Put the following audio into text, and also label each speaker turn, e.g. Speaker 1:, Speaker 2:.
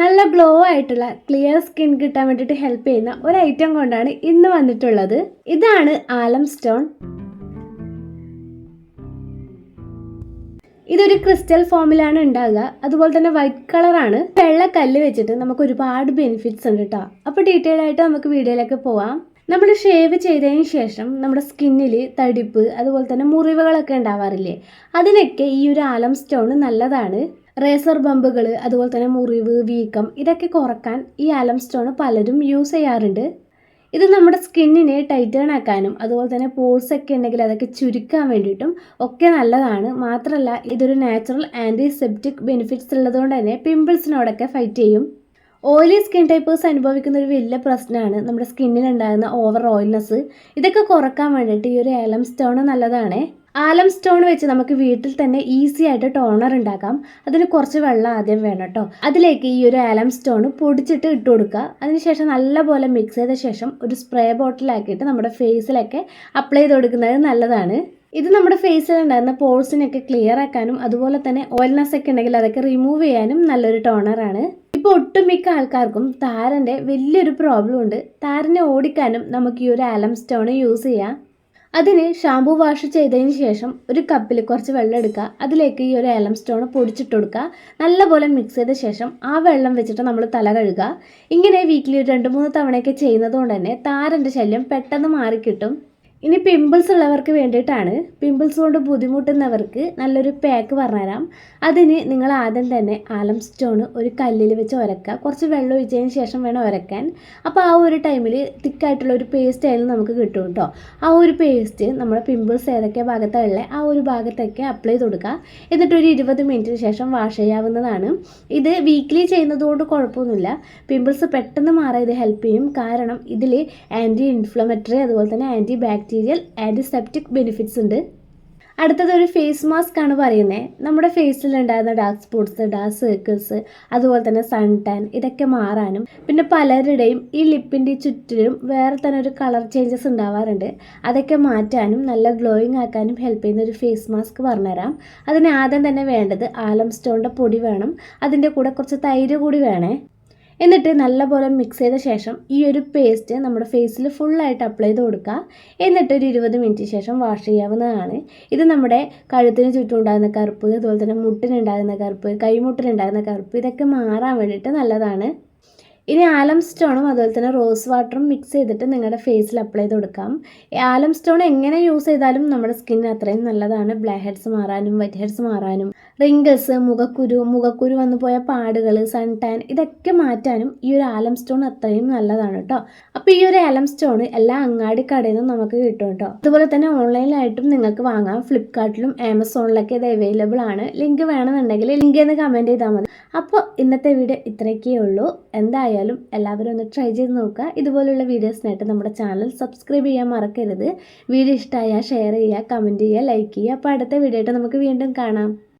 Speaker 1: നല്ല ഗ്ലോ ആയിട്ടുള്ള clear skin കിട്ടാൻ വേണ്ടിയിട്ട് ഹെൽപ്പ് ചെയ്യുന്ന ഒരു ഐറ്റം കൊണ്ടാണ് ഇന്ന് വന്നിട്ടുള്ളത്. ഇതാണ് ആലം സ്റ്റോൺ. ഇതൊരു ക്രിസ്റ്റൽ ഫോമിലാണ് ഉണ്ടാകുക അതുപോലെ തന്നെ വൈറ്റ് കളറാണ് വെള്ള കല്ല് വെച്ചിട്ട് നമുക്ക് ഒരുപാട് ബെനിഫിറ്റ്സ് ഉണ്ട് കേട്ടോ അപ്പോൾ ഡീറ്റെയിൽ ആയിട്ട് നമുക്ക് വീഡിയോയിലേക്ക് പോവാം. നമ്മൾ ഷേവ് ചെയ്തതിന് ശേഷം നമ്മുടെ സ്കിന്നിൽ തടിപ്പ് അതുപോലെ തന്നെ മുറിവുകളൊക്കെ ഉണ്ടാവാറില്ലേ? അതിനൊക്കെ ഈ ഒരു ആലം സ്റ്റോൺ നല്ലതാണ്. റേസർ ബമ്പുകൾ അതുപോലെ തന്നെ മുറിവ് വീക്കം ഇതൊക്കെ കുറയ്ക്കാൻ ഈ ആലം സ്റ്റോൺ പലരും യൂസ് ചെയ്യാറുണ്ട്. ഇത് നമ്മുടെ സ്കിന്നിനെ ടൈറ്റേൺ ആക്കാനും അതുപോലെ തന്നെ പോൾസ് ഒക്കെ ഉണ്ടെങ്കിൽ അതൊക്കെ ചുരുക്കാൻ വേണ്ടിയിട്ടും ഒക്കെ നല്ലതാണ്. മാത്രമല്ല ഇതൊരു നാച്ചുറൽ ആന്റിസെപ്റ്റിക് ബെനിഫിറ്റ്സ് ഉള്ളതുകൊണ്ട് തന്നെ പിമ്പിൾസിനോടൊക്കെ ഫൈറ്റ് ചെയ്യും. ഓയിലി സ്കിൻ ടൈപ്പേഴ്സ് അനുഭവിക്കുന്ന ഒരു വലിയ പ്രശ്നമാണ് നമ്മുടെ സ്കിന്നിൽ ഉണ്ടാകുന്ന ഓവർ ഓയിൽനെസ് ഇതൊക്കെ കുറയ്ക്കാൻ വേണ്ടിയിട്ട് ഈ ഒരു ഏലം സ്റ്റോൺ നല്ലതാണ്. ആലം സ്റ്റോൺ വെച്ച് നമുക്ക് വീട്ടിൽ തന്നെ ഈസി ആയിട്ട് ടോണർ ഉണ്ടാക്കാം. അതിന് കുറച്ച് വെള്ളം ആദ്യം വേണം കേട്ടോ അതിലേക്ക് ഈ ഒരു ആലം സ്റ്റോൺ പൊടിച്ചിട്ട് ഇട്ട് കൊടുക്കുക. അതിനുശേഷം നല്ലപോലെ മിക്സ് ചെയ്ത ശേഷം ഒരു സ്പ്രേ ബോട്ടിലാക്കിയിട്ട് നമ്മുടെ ഫേസിലൊക്കെ അപ്ലൈ ചെയ്ത് കൊടുക്കുന്നത് നല്ലതാണ്. ഇത് നമ്മുടെ ഫേസിൽ ഉണ്ടായിരുന്ന പോൾസിനൊക്കെ ക്ലിയർ ആക്കാനും അതുപോലെ തന്നെ ഓയിൽനെസ് ഒക്കെ ഉണ്ടെങ്കിൽ അതൊക്കെ റിമൂവ് ചെയ്യാനും നല്ലൊരു ടോണറാണ് ഇപ്പോൾ ഒട്ടുമിക്ക ആൾക്കാർക്കും താരന്റെ വലിയൊരു പ്രോബ്ലം ഉണ്ട്. താരനെ ഓടിക്കാനും നമുക്ക് ഈ ഒരു ആലം സ്റ്റോൺ യൂസ് ചെയ്യാം. അതിന് ഷാമ്പു വാഷ് ചെയ്തതിന് ശേഷം ഒരു കപ്പിൽ കുറച്ച് വെള്ളം എടുക്കുക. അതിലേക്ക് ഈ ഒരു ഏലം സ്റ്റോൺ പൊടിച്ചിട്ട് കൊടുക്കുക. നല്ലപോലെ മിക്സ് ചെയ്ത ശേഷം ആ വെള്ളം വെച്ചിട്ട് നമ്മൾ തല കഴുകുക. ഇങ്ങനെ വീക്കിലി ഒരു രണ്ട് മൂന്ന് തവണയൊക്കെ ചെയ്യുന്നത് കൊണ്ട് തന്നെ താരന്റെ ശല്യം പെട്ടെന്ന് മാറിക്കിട്ടും. ഇനി പിമ്പിൾസ് ഉള്ളവർക്ക് വേണ്ടിയിട്ടാണ്. പിമ്പിൾസ് കൊണ്ട് ബുദ്ധിമുട്ടുന്നവർക്ക് നല്ലൊരു പാക്ക് പറഞ്ഞുതരാം. അതിന് നിങ്ങൾ ആദ്യം തന്നെ ആലം സ്റ്റോൺ ഒരു കല്ലിൽ വെച്ച് ഉരക്കുക. കുറച്ച് വെള്ളം ഒഴിച്ചതിന് ശേഷം വേണം ഉരക്കാൻ. അപ്പോൾ ആ ഒരു ടൈമിൽ തിക്കായിട്ടുള്ള ഒരു പേസ്റ്റ് ആയാലും നമുക്ക് കിട്ടും കേട്ടോ ആ ഒരു പേസ്റ്റ് നമ്മുടെ പിമ്പിൾസ് ഏതൊക്കെ ഭാഗത്തുള്ള ആ ഒരു ഭാഗത്തൊക്കെ അപ്ലൈ ചെയ്ത് കൊടുക്കുക. എന്നിട്ട് ഒരു ഇരുപത് മിനിറ്റിന് ശേഷം വാഷ് ചെയ്യാവുന്നതാണ്. ഇത് വീക്ക്ലി ചെയ്യുന്നതുകൊണ്ട് കുഴപ്പമൊന്നുമില്ല. പിമ്പിൾസ് പെട്ടെന്ന് മാറാൻ ഇത് ഹെൽപ്പ് ചെയ്യും. കാരണം ഇതിൽ ആന്റി ഇൻഫ്ലമറ്ററി അതുപോലെ തന്നെ ആന്റി ബാക്ടീരിയൽ ആന്റിസെപ്റ്റിക് ബെനിഫിറ്റ്സ് ഉണ്ട്. അടുത്തത് ഒരു ഫേസ് മാസ്ക് ആണ് പറയുന്നത് നമ്മുടെ ഫേസിൽ ഉണ്ടായിരുന്ന ഡാർക്ക് സ്പോട്ട്സ് ഡാർക്ക് സർക്കിൾസ് അതുപോലെ തന്നെ സൺ ടാൻ ഇതൊക്കെ മാറാനും പിന്നെ പലരുടെയും ഈ ലിപ്പിന്റെ ചുറ്റിലും വേറെ തന്നെ ഒരു കളർ ചേഞ്ചസ് ഉണ്ടാവാറുണ്ട്. അതൊക്കെ മാറ്റാനും നല്ല ഗ്ലോയിങ് ആക്കാനും ഹെൽപ്പ് ചെയ്യുന്ന ഒരു ഫേസ് മാസ്ക് പറഞ്ഞുതരാം. അതിന് ആദ്യം തന്നെ വേണ്ടത് ആലം സ്റ്റോണിന്റെ പൊടി വേണം. അതിന്റെ കൂടെ കുറച്ച് തൈര് കൂടി വേണേ. എന്നിട്ട് നല്ലപോലെ മിക്സ് ചെയ്ത ശേഷം ഈ ഒരു പേസ്റ്റ് നമ്മുടെ ഫേസിൽ ഫുള്ളായിട്ട് അപ്ലൈ ചെയ്ത് കൊടുക്കുക. എന്നിട്ട് ഒരു ഇരുപത് മിനിറ്റ് ശേഷം വാഷ് ചെയ്യാവുന്നതാണ്. ഇത് നമ്മുടെ കഴുത്തിന് ചുറ്റും ഉണ്ടാകുന്ന കറുപ്പ് അതുപോലെ തന്നെ മുട്ടിനുണ്ടാകുന്ന കറുപ്പ് കൈമുട്ടിനുണ്ടാകുന്ന കറുപ്പ് ഇതൊക്കെ മാറാൻ വേണ്ടിയിട്ട് നല്ലതാണ്. ഇനി ആലം സ്റ്റോണും അതുപോലെ തന്നെ റോസ് വാട്ടറും മിക്സ് ചെയ്തിട്ട് നിങ്ങളുടെ ഫേസിൽ അപ്ലൈ ചെയ്ത് കൊടുക്കാം ആലം സ്റ്റോൺ എങ്ങനെ യൂസ് ചെയ്താലും നമ്മുടെ സ്കിന്നിന് അത്രയും നല്ലതാണ്. ബ്ലാക്ക് ഹെഡ്സ് മാറാനും വൈറ്റ് ഹെഡ്സ് മാറാനും റിങ്കിൾസ് മുഖക്കുരു മുഖക്കുരു വന്നു പോയ പാടുകൾ സൺ ടാൻ ഇതൊക്കെ മാറ്റാനും ഈ ഒരു ആലം സ്റ്റോൺ അത്രയും നല്ലതാണ് കേട്ടോ അപ്പോൾ ഈ ഒരു ആലം സ്റ്റോൺ എല്ലാ അങ്ങാടി കടയിൽ നിന്നും നമുക്ക് കിട്ടും കേട്ടോ അതുപോലെ തന്നെ ഓൺലൈനിലായിട്ടും നിങ്ങൾക്ക് വാങ്ങാം. ഫ്ലിപ്കാർട്ടിലും ആമസോണിലൊക്കെ ഇത് അവൈലബിൾ ആണ്. ലിങ്ക് വേണമെന്നുണ്ടെങ്കിൽ ലിങ്ക് എന്ന് കമന്റ് ചെയ്താൽ മതി. അപ്പോൾ ഇന്നത്തെ വീഡിയോ ഇത്രയൊക്കെയേ ഉള്ളൂ. എന്തായാലും എല്ലാവരും ഒന്ന് ട്രൈ ചെയ്ത് നോക്കുക. ഇതുപോലുള്ള വീഡിയോസിനായിട്ട് നമ്മുടെ ചാനൽ സബ്സ്ക്രൈബ് ചെയ്യാൻ മറക്കരുത്. വീഡിയോ ഇഷ്ടമായാൽ ഷെയർ ചെയ്യുക കമന്റ് ചെയ്യുക ലൈക്ക് ചെയ്യുക. അപ്പോൾ അടുത്ത വീഡിയോ ആയിട്ട് നമുക്ക് വീണ്ടും കാണാം.